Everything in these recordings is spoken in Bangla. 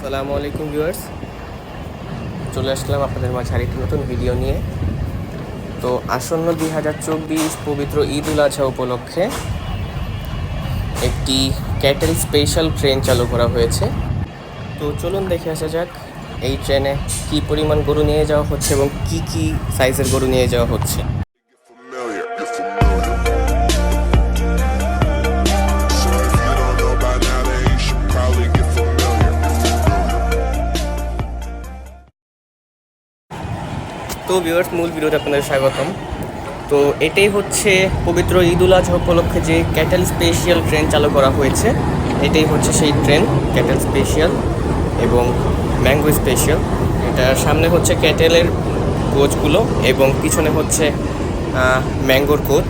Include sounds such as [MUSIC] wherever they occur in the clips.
আসসালামু আলাইকুম ভিউয়ার্স। চলে আসলাম আপনাদের মাঝে আরেকটি নতুন ভিডিও নিয়ে। তো আসন্ন দুই হাজার চব্বিশ পবিত্র ঈদ উল আজহা উপলক্ষে একটি ক্যাটেল স্পেশাল ট্রেন চালু করা হয়েছে। তো চলুন দেখে আসা যাক এই ট্রেনে কী পরিমাণ গরু নিয়ে যাওয়া হচ্ছে এবং কি কি সাইজের গরু নিয়ে যাওয়া হচ্ছে। তো ভিউয়ার্স মূল ভিডিওতে আপনাদের স্বাগতম। তো এটাই হচ্ছে পবিত্র ঈদ উল আজহা উপলক্ষে যে ক্যাটেল স্পেশিয়াল ট্রেন চালু করা হয়েছে, এটাই হচ্ছে সেই ট্রেন ক্যাটেল স্পেশিয়াল এবং ম্যাঙ্গো স্পেশাল এটার সামনে হচ্ছে ক্যাটেলের কোচগুলো এবং পিছনে হচ্ছে ম্যাঙ্গোর কোচ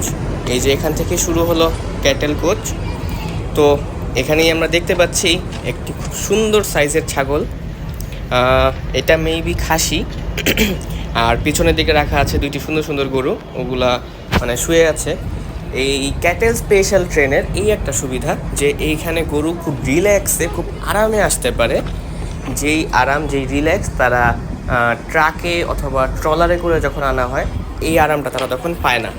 এই যে এখান থেকে শুরু হলো ক্যাটেল কোচ তো এখানেই আমরা দেখতে পাচ্ছি একটি খুব সুন্দর সাইজের ছাগল। এটা মেবি খাসি। আর পিছনের দিকে রাখা আছে দুইটি সুন্দর সুন্দর গরু, ওগুলা মানে শুয়ে আছে। এই ক্যাটেল স্পেশাল ট্রেনের এই একটা সুবিধা যে এইখানে গরু খুব রিল্যাক্সে, খুব আরামে আসতে পারে। যেই আরাম, যেই রিল্যাক্স তারা ট্রাকে অথবা ট্রলারে করে যখন আনা হয়, এই আরামটা তারা তখন পায় না।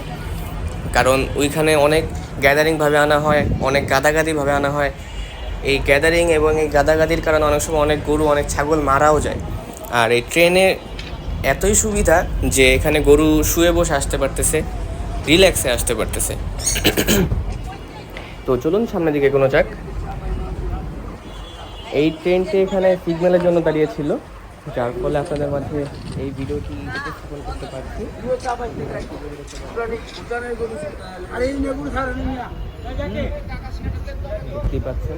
কারণ ওইখানে অনেক গ্যাদারিংভাবে আনা হয়, অনেক গাদাগাদিভাবে আনা হয়। এই গ্যাদারিং এবং এই গাদাগাদির কারণে অনেক সময় অনেক গরু, অনেক ছাগল মারাও যায়। আর এই ট্রেনে এতই সুবিধা যে এখানে গরু শুয়ে বসে আসতে পারতেছে রিল্যাক্সে আসতে পারতেছে। তো চলুন সামনের দিকে কোনো যাক। এই ট্রেনটি এখানে সিগন্যালের জন্য দাঁড়িয়েছিল, যার ফলে আপনাদের মাঝে এই ভিডিওটি উপস্থাপন করতে পারছি। দেখতেই পাচ্ছেন।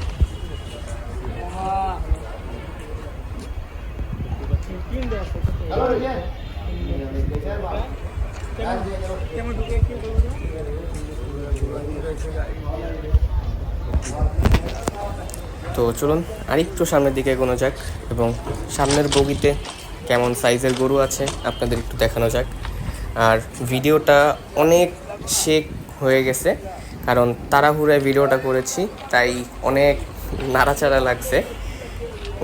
তো চলুন, আরেকটু সামনের দিকে এগোনো যাক এবং সামনের বগিতে কেমন সাইজের গরু আছে আপনাদের একটু দেখানো যাক। আর ভিডিওটা অনেক শেক হয়ে গেছে, কারণ তাড়াহুড়ায় ভিডিওটা করেছি, তাই অনেক নাড়াচাড়া লাগছে।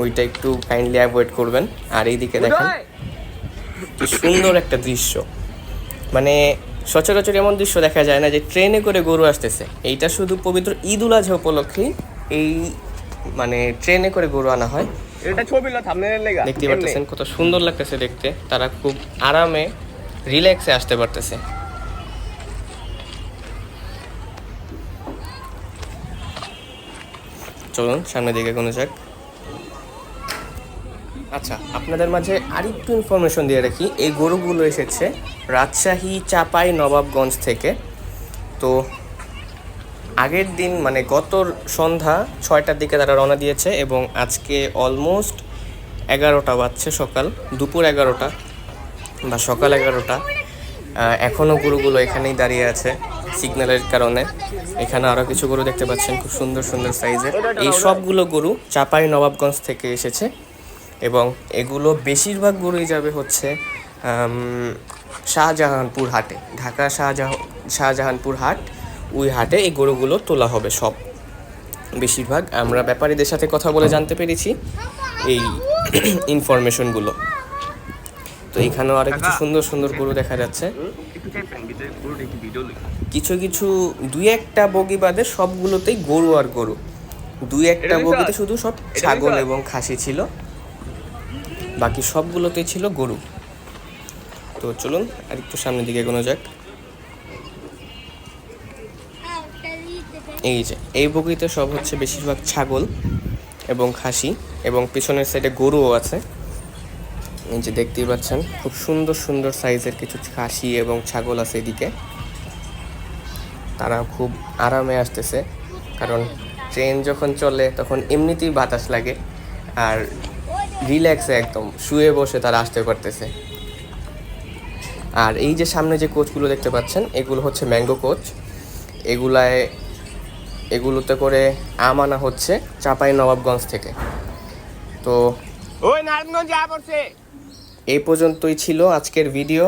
ওইটা একটু কাইন্ডলি অ্যাভয়েড করবেন। আর এইদিকে দেখেন সুন্দর একটা দৃশ্য। মানে সচরাচর এমন দৃশ্য দেখা যায় না যে ট্রেনে করে গরু আসতেছে। এইটা শুধু পবিত্র ঈদ উল আজহা উপলক্ষেই এই মানে ট্রেনে করে গরু আনা হয়। এটা ছবি না থামনেলের লেগা। দেখতে পারতেছেন কত সুন্দর লাগতেছে দেখতে। তারা খুব আরামে রিল্যাক্সে আসতে পারতেছে। চলুন সামনের দিকে কোনো যাক। আচ্ছা আপনাদের মাঝে আরেকটু ইনফরমেশন দিয়ে রাখি। এই গরুগুলো এসেছে রাজশাহী চাপাই নবাবগঞ্জ থেকে। তো আগের দিন মানে গত সন্ধ্যা ছয়টার দিকে তারা রওনা দিয়েছে এবং আজকে অলমোস্ট এগারোটা বাজছে সকাল, দুপুর এগারোটা বা সকাল এগারোটা। এখনও গরুগুলো এখানেই দাঁড়িয়ে আছে সিগন্যালের কারণে। এখানে আরও কিছু গরু দেখতে পাচ্ছেন, খুব সুন্দর সুন্দর সাইজের এই সবগুলো গরু চাপাই নবাবগঞ্জ থেকে এসেছে। এবং এগুলো বেশিরভাগ গরুই যাবে হচ্ছে শাহজাহানপুর হাটে ঢাকা শাহজাহ শাহজাহানপুর হাট ওই হাটে এই গরুগুলো তোলা হবে সব। বেশিরভাগ আমরা ব্যাপারীদের সাথে কথা বলে জানতে পেরেছি এই [COUGHS] ইনফরমেশনগুলো তো এখানেও আরও কিছু সুন্দর সুন্দর গরু দেখা যাচ্ছে। কিছু কিছু দুই একটা বগি বাদে সবগুলোতেই গরু আর গরু। দুই একটা বগিতে শুধু সব ছাগল এবং খাসি ছিল। বাকি সবগুলোতেই ছিল গরু। তো চলুন আর একটু সামনের দিকে এগোনো যাক। এই যে, এই বগিতে সব হচ্ছে বেশিরভাগ ছাগল এবং খাসি এবং পিছনের সাইডে গরুও আছে। এই যে দেখতেই পাচ্ছেন, খুব সুন্দর সুন্দর সাইজের কিছু খাসি এবং ছাগল আছে এদিকে। তারা খুব আরামে আসতেছে, কারণ ট্রেন যখন চলে তখন এমনিতেই বাতাস লাগে। আর রিল্যাক্সে একদম শুয়ে বসে তারা আসতে পারতেছে। আর এই যে সামনে যে কোচগুলো দেখতে পাচ্ছেন এগুলো হচ্ছে ম্যাঙ্গো কোচ। এগুলায় এগুলোতে করে আম আনা হচ্ছে চাপাই নবাবগঞ্জ থেকে। তো ওই নারায়ণগঞ্জ যা পড়ছে। এই পর্যন্তই ছিল আজকের ভিডিও।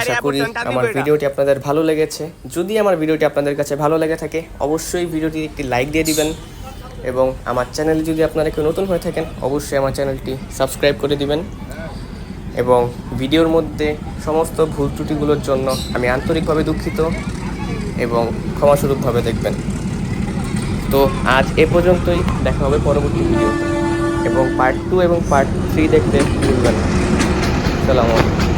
আশা করি আমার ভিডিওটি আপনাদের ভালো লেগেছে। যদি আমার ভিডিওটি আপনাদের কাছে ভালো লেগে থাকে অবশ্যই ভিডিওটি একটি লাইক দিয়ে দিবেন। এবং আমার চ্যানেলে যদি আপনারা কেউ নতুন হয়ে থাকেন, অবশ্যই আমার চ্যানেলটি সাবস্ক্রাইব করে দিবেন। এবং ভিডিওর মধ্যে সমস্ত ভুল ত্রুটিগুলোর জন্য আমি আন্তরিকভাবে দুঃখিত এবং ক্ষমাস্বরূপভাবে দেখবেন। তো আজ এ পর্যন্তই, দেখা হবে পরবর্তী ভিডিওতে। এবং পার্ট টু এবং পার্ট থ্রি দেখতে ভুলবেন না। সালাম আলাইকুম।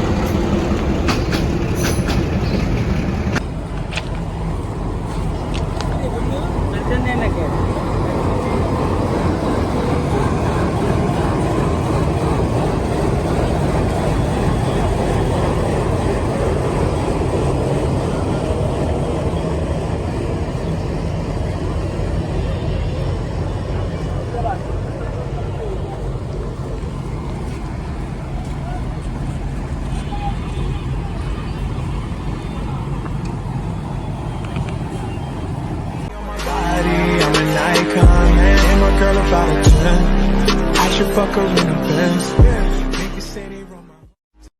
Girl about a 10. I should fuck her in the Benz.